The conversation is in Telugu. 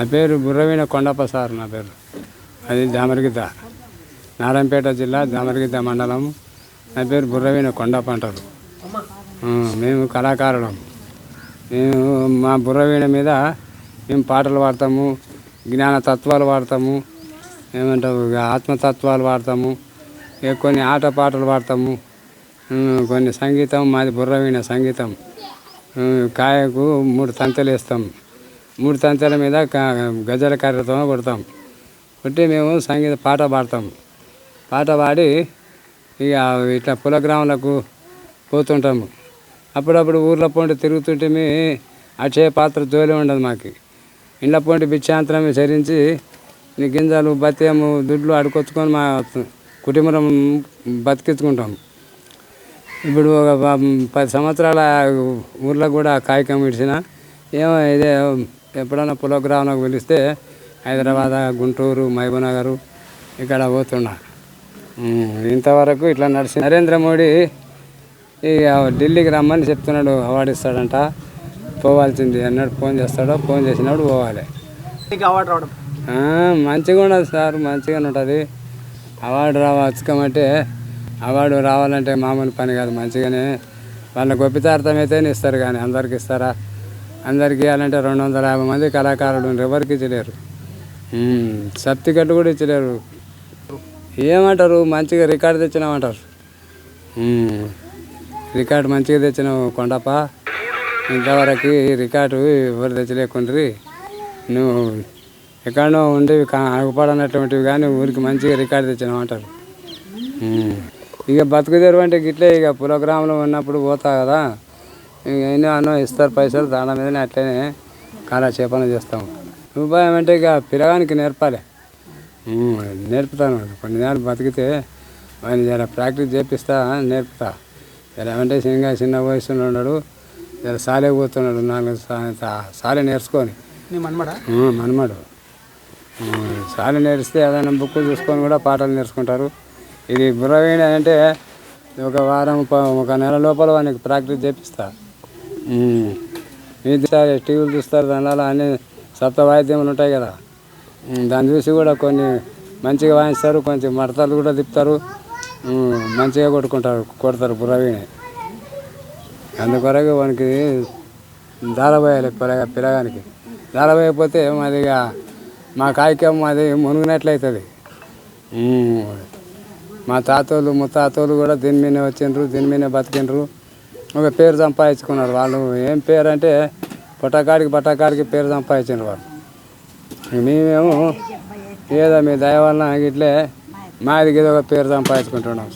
నా పేరు బుర్రవీణ కొండప్ప సార్ నా పేరు. అది దామరగిద్ద నారాయణపేట జిల్లా దామరగిద్ద మండలం. నా పేరు బుర్రవీణ కొండప్ప అంటారు. మేము కళాకారులం. మేము మా బుర్రవీణ మీద మేము పాటలు పాడతాము జ్ఞాన తత్వాలు పాడతాము ఏమంటారు ఆత్మతత్వాలు పాడతాము కొన్ని ఆట పాటలు పాడతాము కొన్ని సంగీతం మాది బుర్రవీణ సంగీతం. కాయకు మూడు తంతెలు వేస్తాము మూడు తంతెల మీద గజల కర్రతో కొడతాం. కొట్టి మేము సంగీత పాట పాడతాం. పాట పాడి ఇక ఇట్లా పులగ్రాములకు పోతుంటాము. అప్పుడప్పుడు ఊర్లో పోండి తిరుగుతుంటే అక్షయ పాత్ర జోలి ఉండదు మాకు. ఇండ్ల పోండి బిచ్చాంతరమే చరించి గింజలు బత్యము దుడ్లు అడుకొచ్చుకొని మా కుటుంబం బతికించుకుంటాము ఇప్పుడు ఒక పది సంవత్సరాల ఊర్లో కూడా కాయకం ఇడిచిన ఏమో ఇదే ఎప్పుడన్నా పులోగ్రామంలోకి పిలిస్తే హైదరాబాద్ గుంటూరు మహబూబ్నగర్ ఇక్కడ పోతున్నా ఇంతవరకు ఇట్లా నడిచి నరేంద్ర మోడీ ఇక ఢిల్లీకి రమ్మని చెప్తున్నాడు అవార్డు ఇస్తాడంట. పోవాల్సింది అన్నాడు ఫోన్ చేస్తాడో ఫోన్ చేసినప్పుడు పోవాలి. మంచిగా ఉండదు సార్ మంచిగానే ఉంటుంది. అవార్డు రావచ్చుకోమంటే అవార్డు రావాలంటే మామూలు పని కాదు మంచిగానే. వాళ్ళ గొప్పితార్థమైతేనే ఇస్తారు కానీ అందరికి ఇస్తారా? అందరికి ఇవ్వాలంటే రెండు వందల యాభై మంది కళాకారులు ఎవరికి ఇచ్చలేరు. ఉమ్, సర్టిఫికెట్ కూడా ఇచ్చలేరు. ఏమంటారు? మంచిగా రికార్డు తెచ్చినామంటారు. రికార్డు మంచిగా తెచ్చినావు కొండప్ప. ఇంతవరకు రికార్డు ఎవరు తెచ్చలేకుండ్రి? నువ్వు ఎక్కడో ఉండేవి అగుపడనటువంటివి కానీ ఊరికి మంచిగా రికార్డు తెచ్చినామంటారు. ఇక బతుకుదేరు అంటే గిట్లే ఇక పులగ్రామంలో ఉన్నప్పుడు పోతా కదా. ఎన్నో అన్నో ఇస్తారు పైసలు దాని మీదనే అట్లనే కాలక్షేపణ చేస్తాం. ఉపాయం అంటే ఇక పిల్లగానికి నేర్పాలి. నేర్పుతాను. కొన్ని నెలలు బతికితే వాడిని జర ప్రాక్టీస్ చేపిస్తా నేర్పుతా. జర ఏమంటే చిన్నగా చిన్న వయసులో ఉన్నాడు జర సాలే పోతున్నాడు నాలుగు సాలే నేర్చుకొని. మనమడా? సాలి నేర్స్తే ఏదైనా బుక్ చూసుకొని కూడా పాటలు నేర్చుకుంటారు. ఇది బుర్రవీణ అంటే ఒక వారం ఒక నెల లోపల వానికి ప్రాక్టీస్ చేపిస్తా. ఉమ్. ఇది టీవీలు చూస్తారు దానివల్ల అన్ని సప్త వాయిద్యములు ఉంటాయి కదా. దాన్ని చూసి కూడా కొన్ని మంచిగా వాయిస్తారు కొంచెం మడతలు కూడా తిప్పుతారు. మంచిగా కొట్టుకుంటారు కొడతారు బుర్రవీణ అందుకొరకు వానికి దారబోయాలి పిల్లగా పిల్లగానికి దారబోయకపోతే మాదిగా మా కాయకం మాది మునిగినట్లయితుంది. మా తాతోళ్ళు ముత్తాతోళ్ళు కూడా దీని మీదనే వచ్చిండ్రు దీని మీదనే బతికిండ్రు. ఒక పేరు సంపాదించుకున్నారు. వాళ్ళు ఏం పేరు అంటే పొట్టకాడికి పట్టకాడికి పేరు సంపాదించారు వాళ్ళు. మేమేమో ఏదో మీ దయ వలన ఇట్లే మాది ఏదో ఒక పేరు సంపాదించుకుంటున్నాం